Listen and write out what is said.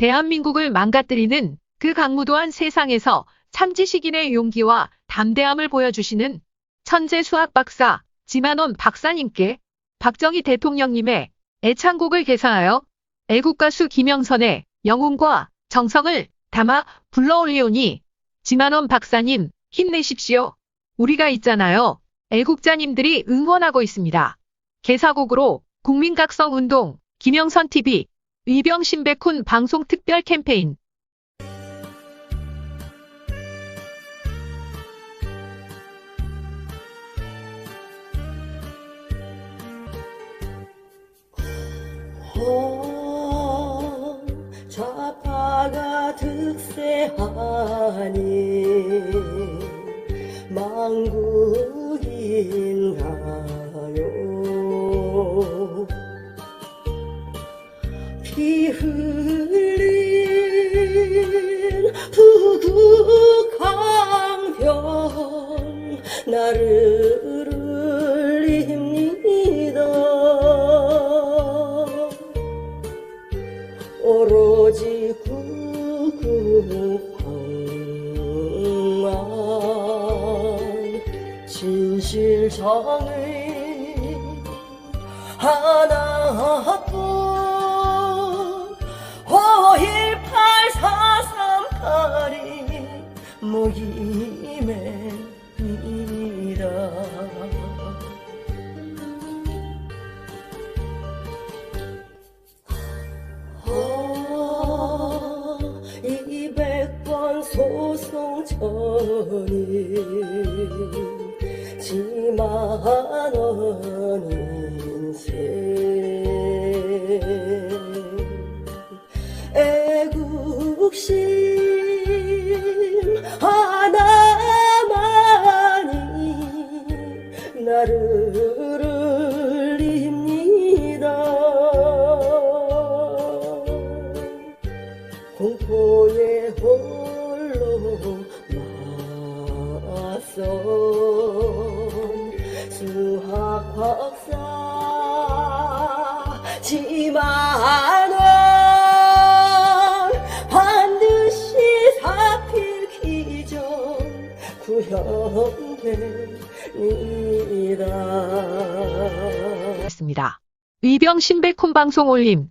대한민국을 망가뜨리는 그 강무도한 세상에서 참지식인의 용기와 담대함을 보여주시는 천재 수학 박사 지만원 박사님께 박정희 대통령님의 애창곡을 개사하여 애국 가수 김영선의 영웅과 정성을 담아 불러올리오니 지만원 박사님 힘내십시오. 우리가 있잖아요. 애국자님들이 응원하고 있습니다. 개사곡으로 국민각성운동 김영선TV 의병신백훈 방송 특별 캠페인. 어, 좌파가 득세하니 망국인가요 피 흘린 부국강변 나를 울립니다. 오로지 구국방만 진실정의 하나뿐 백번 소송 전이 지만원 인생 애국심 하나만이 나를 홀로 맞선 수학 박사 지만원. 반드시 사필 기전 구현됩니다. 했습니다. 의병신백훈 방송 올림